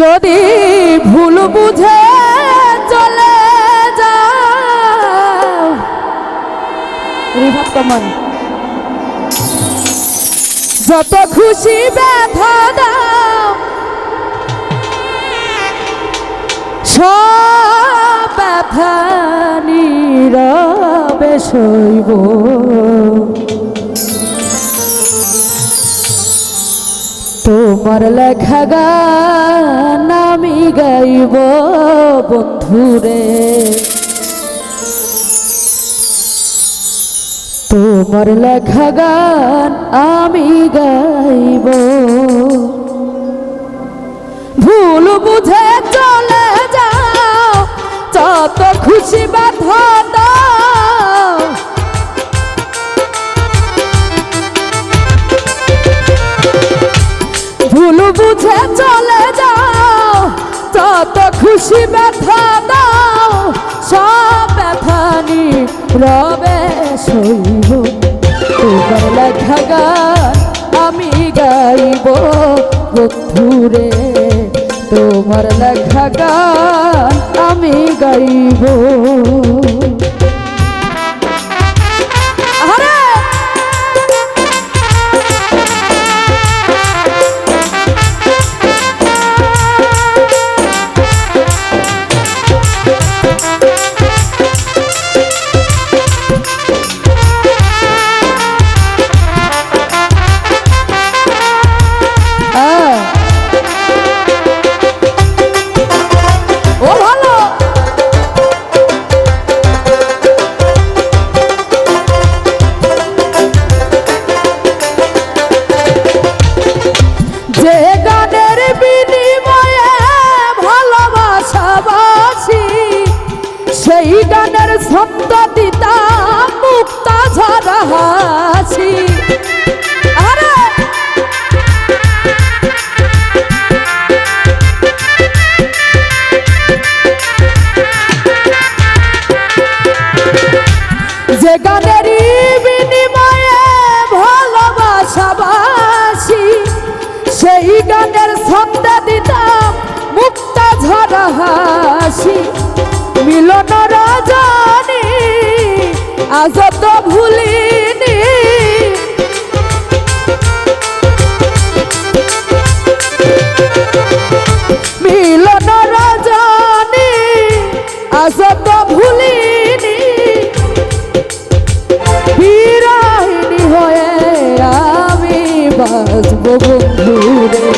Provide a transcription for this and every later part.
যদি ভুল বুঝে চলে যাও। যত খুশি ব্যথা দাও সব ব্যথা নীরবে সইব। তোমার লেখা গান আমি গাইব, বন্ধুরে। তোমার লেখা গান আমি গাইব। ভুল বুঝে চলে যাও, যত খুশি বাধা বুঝে চলে যাও, যত খুশি ব্যথা দাও, সব ব্যথা নি রবে সইব। তোমার লেখা গান আমি গাইব, বন্ধুরে, তোমার লেখা গান আমি গাইব। মিলন রজনী, আজ তো ভুলিনি। মিলন রজনী, আজ তো ভুলিনি। বিরাহিনী হয়ে আমি বাঁচব বন্ধুরে।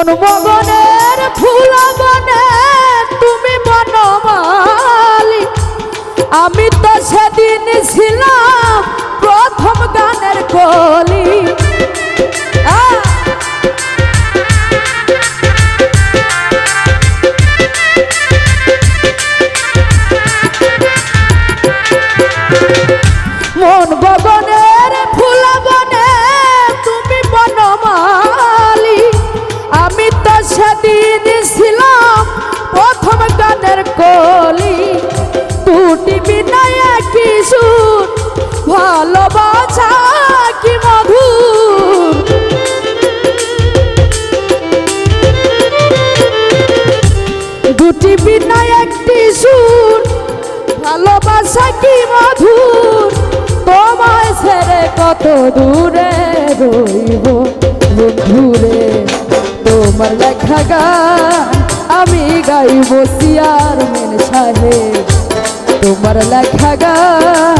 মন মগনের ফুল বনে তুমি বনমালি আমি তো সেদিন মধুর, তোমায় ছেড়ে কত দূরে রইব? বন্ধুরে, তোমার লেখা গান আমি গাইব, সিয়ার মেন সাহেব তোমার লেখা গান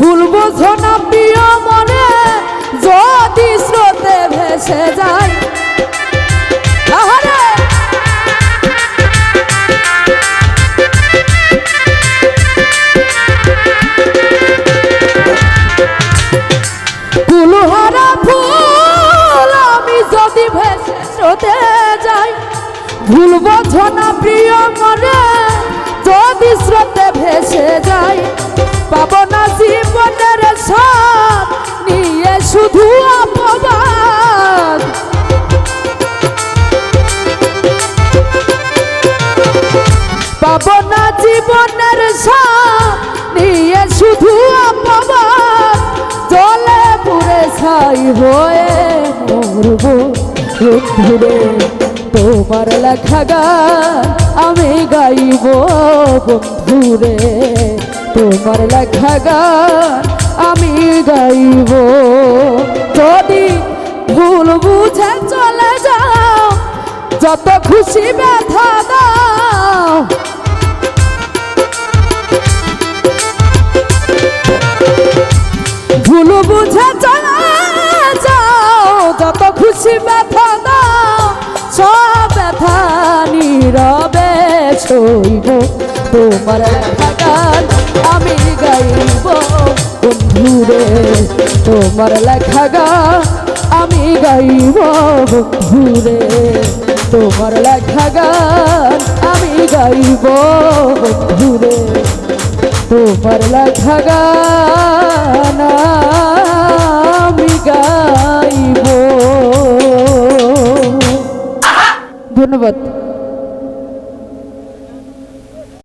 ভুল বোঝো না প্রিয় মনে, যদি স্রোতে ভেসে যায়। ভুলবো ফুল ভেসে প্রিয় মনে, যদি স্রোত হয়ে মরব বন্ধুরে তোমার লেখা গান আমি গাইব বন্ধুরে। তোমার লেখা গান আমি গাইব। যদি ভুল বুঝে চলে যাও, যত খুশি ব্যথা দাও সইব তোমার লেখা গান আমি গাইব। বন্ধুরে, তোমার লেখা গান আমি গাইব। বন্ধুরে, তোমার লেখা গান আমি গাইব। বন্ধুরে, তোমার লেখা গান